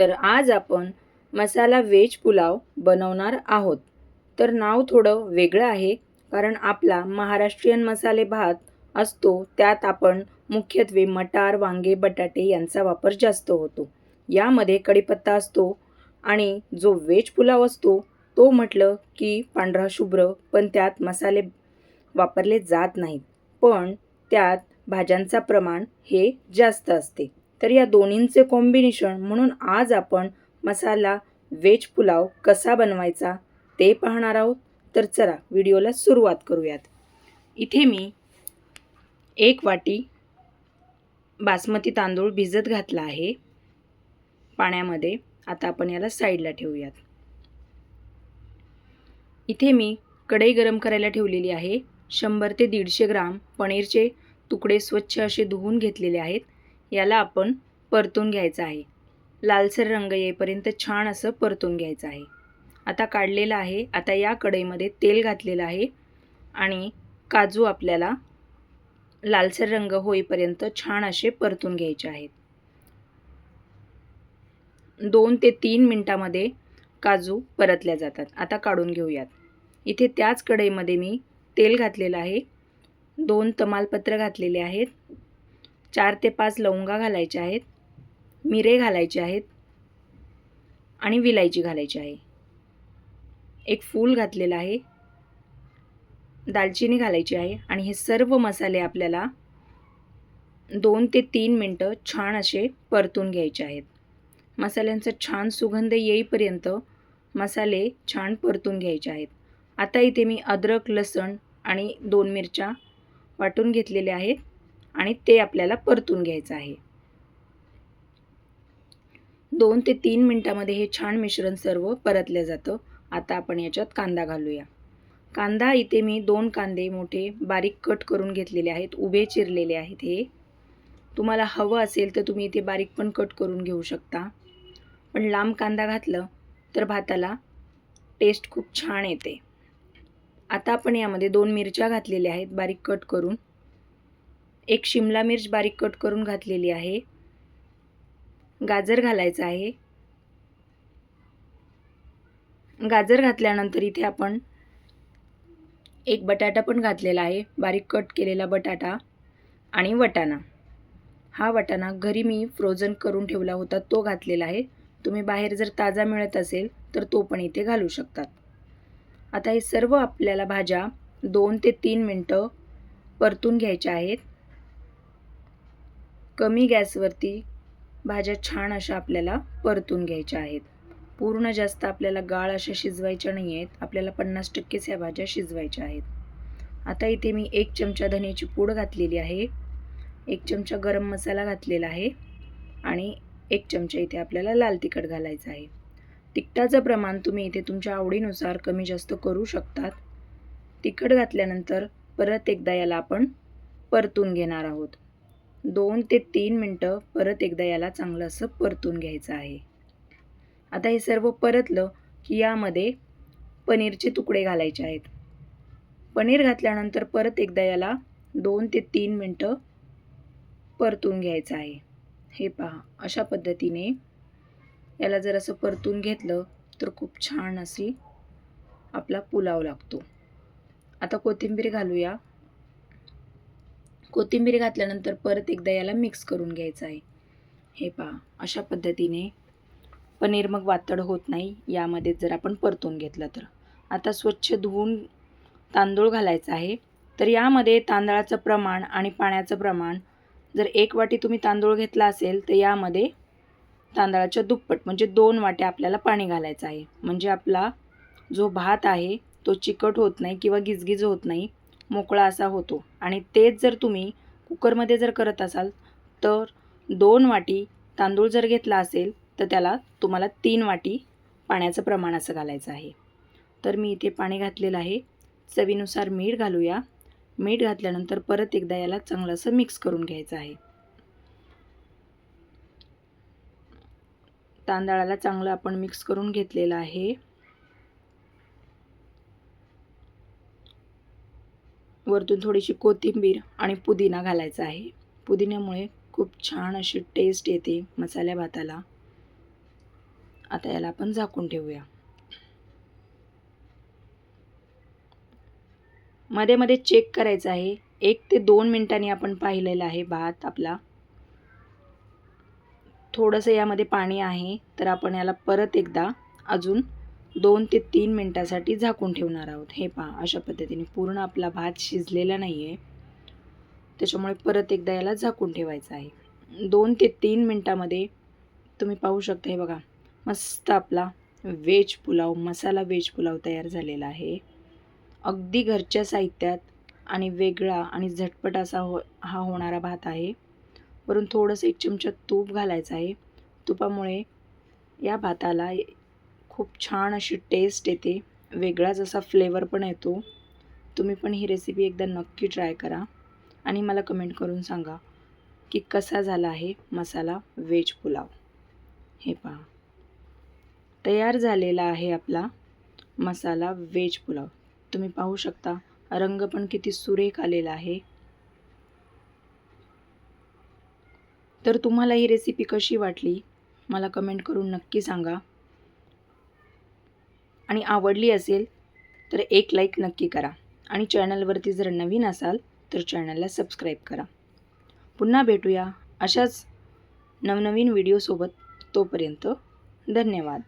तर आज आपण मसाला व्हेज पुलाव बनवणार आहोत. तर नाव थोडं वेगळं आहे कारण आपला महाराष्ट्रीयन मसाले भात असतो त्यात आपण मुख्यत्वे मटार वांगे बटाटे यांचा वापर जास्त होतो. यामध्ये कढीपत्ता असतो आणि जो व्हेज पुलाव असतो तो म्हटलं की पांढरा शुभ्र पण त्यात मसाले वापरले जात नाहीत. पण त्यात भाज्यांचा प्रमाण हे जास्त असते. तर या दोन्हींचे कॉम्बिनेशन म्हणून आज आपण मसाला वेज पुलाव कसा बनवायचा ते पाहणार आहोत. तर चला व्हिडिओला सुरुवात करूयात. इथे मी एक वाटी बासमती तांदूळ भिजत घातला आहे. पाण्यामध्ये आता आपण याला साईडला ठेवूयात. इथे मी कढई गरम करायला ठेवलेली आहे. शंभर ते दीडशे ग्राम पनीरचे तुकडे स्वच्छ असे धुवून घेतलेले आहेत. याला आपण परतून घ्यायचं आहे. लालसर रंग येईपर्यंत छान असं परतून घ्यायचं आहे. आता काढलेलं आहे. आता या कढईमध्ये तेल घातलेलं आहे आणि काजू आपल्याला लालसर रंग होईपर्यंत छान असे परतून घ्यायचे आहेत. दोन ते तीन मिनटामध्ये काजू परतल्या जातात. आता काढून घेऊयात. इथे त्याच कढईमध्ये मी तेल घातलेलं आहे. दोन तमालपत्र घातलेले आहेत. चार ते पाच लवंगा घालायच्या आहेत मिरे घालायचे आहेत आणि विलायची घालायची आहे. एक फूल घातलेलं आहे दालचिनी घालायची आहे आणि हे सर्व मसाले आपल्याला दोन ते तीन मिनटं छान असे परतून घ्यायचे आहेत. मसाल्यांचा छान सुगंध येईपर्यंत मसाले छान परतून घ्यायचे आहेत. आता इथे मी अद्रक लसण आणि दोन मिरच्या वाटून घेतलेल्या आहेत. आणि ते आपल्याला परतून घ्यायचं आहे. दोन ते तीन मिनटामध्ये हे छान मिश्रण सर्व परतलं जातं. आता आपण याच्यात कांदा घालूया. कांदा इथे मी दोन कांदे मोठे बारीक कट करून घेतलेले आहेत. उभे चिरलेले आहेत हे. तुम्हाला हवं असेल तर तुम्ही इथे बारीक पण कट करून घेऊ शकता. पण लांब कांदा घातलं तर भाताला टेस्ट खूप छान येते. आता आपण यामध्ये दोन मिरच्या घातलेल्या आहेत बारीक कट करून. एक शिमला मिर्च बारीक कट करून घातलेली आहे. गाजर घालायचं आहे. गाजर घातल्यानंतर इथे आपण एक बटाटा पण घातलेला आहे. बारीक कट केलेला बटाटा आणि वटाणा. हा वटाणा घरी मी फ्रोझन करून ठेवला होता. तो घातलेला आहे. तुम्ही बाहेर जर ताजा मिळत असेल तर तो पण इथे घालू शकतात. आता हे सर्व आपल्याला भाज्या दोन ते तीन मिनटं परतून घ्यायच्या आहेत. कमी गॅसवरती भाज्या छान अशा आपल्याला परतून घ्यायच्या आहेत. पूर्ण जास्त आपल्याला गाळ अशा शिजवायच्या नाही आहेत. आपल्याला पन्नास टक्केच ह्या भाज्या शिजवायच्या आहेत. आता इथे मी एक चमचा धन्याची पूड घातलेली आहे. एक चमचा गरम मसाला घातलेला आहे. आणि एक चमचा इथे आपल्याला लाल तिखट घालायचं आहे. तिखटाचं प्रमाण तुम्ही इथे तुमच्या आवडीनुसार कमी जास्त करू शकतात. तिखट घातल्यानंतर परत एकदा याला आपण परतून घेणार आहोत. दोन ते तीन मिनटं परत एकदा याला चांगलं असं परतून घ्यायचं आहे. आता हे सर्व परतलं की यामध्ये पनीरचे तुकडे घालायचे आहेत. पनीर घातल्यानंतर परत एकदा याला दोन ते तीन मिनटं परतून घ्यायचं आहे. हे पहा अशा पद्धतीने याला जर असं परतून घेतलं तर खूप छान अशी आपला पुलाव लागतो. आता कोथिंबीर घालूया. कोथिंबीर घातल्यानंतर परत एकदा याला मिक्स करून घ्यायचं आहे. हे पहा अशा पद्धतीने पनीर मग वातड होत नाही यामध्ये जर आपण परतून घेतलं तर. आता स्वच्छ धुवून तांदूळ घालायचा आहे. तर यामध्ये तांदळाचं प्रमाण आणि पाण्याचं प्रमाण जर एक वाटी तुम्ही तांदूळ घेतला असेल तर यामध्ये तांदळाच्या दुप्पट म्हणजे दोन वाट्या आपल्याला पाणी घालायचं आहे. म्हणजे आपला जो भात आहे तो चिकट होत नाही किंवा गिजगिज होत नाही. मोकळा असा होतो. आणि तेच जर तुम्ही कुकरमध्ये जर करत असाल तर दोन वाटी तांदूळ जर घेतला असेल तर त्याला तुम्हाला तीन वाटी पाण्याचं प्रमाण असं घालायचं आहे. तर मी इथे पाणी घातलेलं आहे. चवीनुसार मीठ घालूया. मीठ घातल्यानंतर परत एकदा याला चांगलं असं मिक्स करून घ्यायचं आहे. तांदळाला चांगलं आपण मिक्स करून घेतलेलं आहे. वरतून थोडीशी कोथिंबीर आणि पुदिना घालायचा आहे. पुदिन्यामुळे खूप छान अशी टेस्ट येते मसाल्या भाताला. आता याला आपण झाकून ठेवूया. मध्ये मध्ये चेक करायचं आहे. एक ते दोन मिनिटांनी आपण पाहिलेला आहे भात आपला. थोडंसं यामध्ये पाणी आहे तर आपण याला परत एकदा अजून दोन ते तीन मिनटासाठी झाकून ठेवणार आहोत. हे पहा अशा पद्धतीने पूर्ण आपला भात शिजलेला नाही आहे त्याच्यामुळे परत एकदा याला झाकून ठेवायचं आहे. दोन ते तीन मिनटामध्ये तुम्ही पाहू शकता हे बघा मस्त आपला व्हेज पुलाव मसाला व्हेज पुलाव तयार झालेला आहे. अगदी घरच्या साहित्यात आणि वेगळा आणि झटपट असा हो हा होणारा भात आहे. वरून थोडंसं एक चमचा तूप घालायचं आहे. तुपामुळे या भाताला खूप छान अशी टेस्ट येते. वेगळाच असा फ्लेवर पण येतो. तुम्ही पण ही रेसिपी एकदा नक्की ट्राय करा. आणि मला कमेंट करून सांगा की कसा झाला आहे मसाला व्हेज पुलाव. हे पहा. तयार झालेला आहे आपला मसाला व्हेज पुलाव. तुम्ही पाहू शकता रंग पण किती सुरेख आलेला आहे. तर तुम्हाला ही रेसिपी कशी वाटली मला कमेंट करून नक्की सांगा. आणि आवडली असेल तर एक लाईक नक्की करा. आणि चॅनलवरती जर नवीन असाल तर चॅनलला सबस्क्राईब करा. पुन्हा भेटूया अशाच नवनवीन व्हिडिओसोबत तोपर्यंत धन्यवाद.